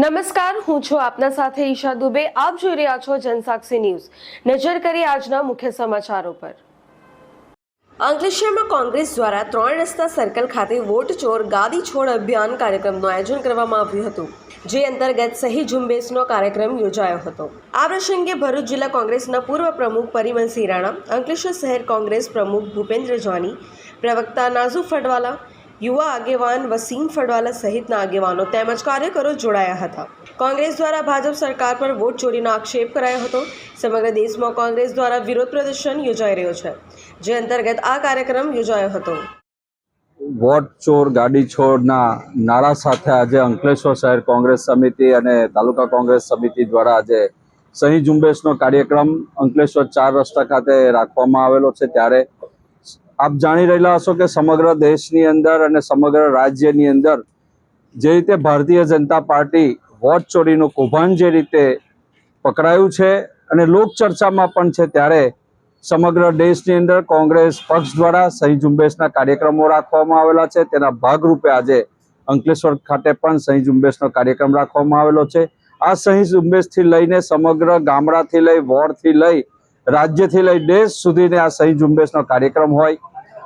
નમસ્કાર, હું છું આપના સાથે ઈશા દુબે. આપ જોઈ રહ્યા છો જનસાક્ષી ન્યૂઝ. નજર કરી આજના મુખ્ય સમાચારો પર. અંકલેશ્વરમાં કોંગ્રેસ દ્વારા ત્રણ રસ્તા સર્કલ ખાતે વોટ ચોર ગાદી છોડ અભિયાન કાર્યક્રમનું આયોજન કરવામાં આવ્યું હતું, જે અંતર્ગત સહી ઝુંબેશનો કાર્યક્રમ યોજાયો હતો. આ પ્રસંગે ભરૂચ જિલ્લા કોંગ્રેસના પૂર્વ પ્રમુખ પરિમલસિંહ રાણા, અંકલેશ્વર શહેર કોંગ્રેસ પ્રમુખ ભૂપેન્દ્ર જાની, પ્રવક્તા નાઝુ ફડવાલા યુવા આગેવાન વસીમ ફડવાલા સહિતના આગેવાનો તેમજ કાર્યકરો જોડાયા હતા. કોંગ્રેસ દ્વારા ભાજપ સરકાર પર વોટ ચોરીનો આક્ષેપ કરાયો હતો. સમગ્ર દેશમાં કોંગ્રેસ દ્વારા વિરોધ પ્રદર્શન યોજાઈ રહ્યો છે, જે અંતર્ગત આ કાર્યક્રમ યોજાયો હતો. વોટ ચોર, ગાડી છોડના નારા સાથે આજે અંકલેશ્વર શહેર કોંગ્રેસ સમિતિ અને તાલુકા કોંગ્રેસ સમિતિ દ્વારા આજે સહી ઝુંબેશનો કાર્યક્રમ અંકલેશ્વર ચાર રસ્તા ખાતે રાખવામાં આવેલો છે. ત્યારે આપ જાણી રહેલા હશો કે સમગ્ર દેશની અંદર અને સમગ્ર રાજ્યની અંદર જે રીતે ભારતીય જનતા પાર્ટી વોટ ચોરીનું કૌભાંડ જે રીતે પકડાયું છે અને લોકચર્ચામાં પણ છે ત્યારે સમગ્ર દેશની અંદર કોંગ્રેસ પક્ષ દ્વારા સહી ઝુંબેશના કાર્યક્રમો રાખવામાં આવેલા છે. તેના ભાગરૂપે આજે અંકલેશ્વર ખાતે પણ સહી ઝુંબેશનો કાર્યક્રમ રાખવામાં આવેલો છે. આ સહી ઝુંબેશથી લઈને સમગ્ર ગામડાથી લઈ વોર્ડથી લઈ રાજ્યથી લઈ દેશ સુધીને આ સહી ઝુંબેશનો કાર્યક્રમ હોય.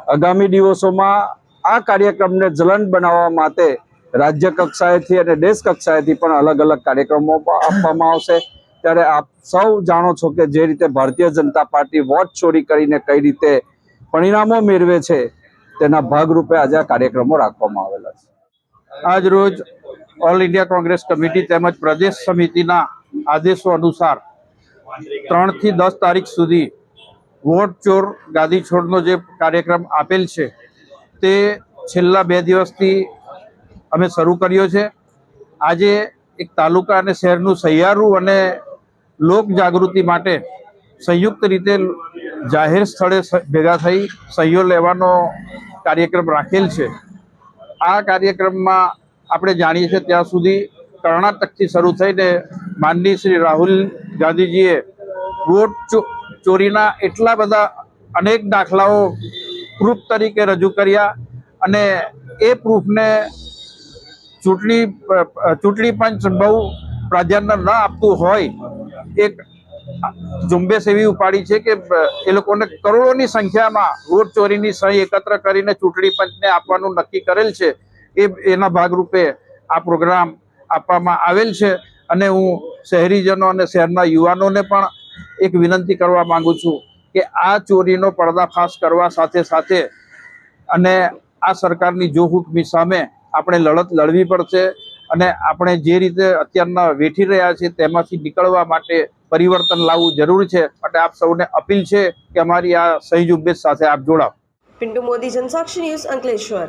આગામી દિવસોમાં આ કાર્યક્રમને જલન બનાવવા માટે રાજ્ય કક્ષાએથી અને દેશ કક્ષાએથી પણ અલગ અલગ કાર્યક્રમો આપવામાં આવશે. ત્યારે આપ સૌ જાણો છો કે જે રીતે ભારતીય જનતા પાર્ટી વોટ ચોરી કરીને કઈ રીતે પરિણામો મેળવે છે, તેના ભાગરૂપે આજે આ કાર્યક્રમો રાખવામાં આવેલા છે. આજ રોજ ઓલ ઇન્ડિયા કોંગ્રેસ કમિટી તેમજ પ્રદેશ સમિતિના આદેશો અનુસાર ત્રણથી દસ તારીખ સુધી વોટ ચોર ગાદી છોડનો જે કાર્યક્રમ આપેલ છે, તે છેલ્લા બે દિવસથી અમે શરૂ કર્યો છે. આજે એક તાલુકા અને શહેરનું સહિયારું અને લોક જાગૃતિ માટે સંયુક્ત રીતે જાહેર સ્થળે ભેગા થઈ સહીઓ લેવાનો કાર્યક્રમ રાખેલ છે. આ કાર્યક્રમમાં આપણે જાણીએ છીએ ત્યાં સુધી કર્ણાટકથી શરૂ થઈને માનની શ્રી રાહુલ ગાંધીજીએ વોટ ચોરીના એટલા બધા અનેક દાખલાઓ પ્રૂફ તરીકે રજૂ કર્યા અને એ પ્રૂફને ચૂંટણી ચૂંટણી પંચ બહુ પ્રાધાન્ય ન આપતું હોય, એક ઝુંબેશ એવી ઉપાડી છે કે એ લોકોને કરોડોની સંખ્યામાં વોટ ચોરીની સહી એકત્ર કરીને ચૂંટણી પંચને આપવાનું નક્કી કરેલ છે. એ, એના ભાગરૂપે આ પ્રોગ્રામ આપવામાં આવેલ છે અને હું શહેરીજનો અને શહેરના યુવાનોને પણ એક વિનંતી કરવા માંગુ છું કે આ ચોરીનો પર્દાફાશ કરવા સાથે સાથે અને આ સરકારની જોહુકમી સામે આપણે લડત લડવી પડશે અને આપણે જે રીતે અત્યારના વેઠી રહ્યા છીએ તેમાંથી નીકળવા માટે પરિવર્તન લાવવું જરૂરી છે માટે આપ સૌને અપીલ છે કે અમારી આ સહી સાથે આપ જોડાવ. પિન્ટુ મોદી, જનસાક્ષી ન્યૂઝ અંકલેશ્વર.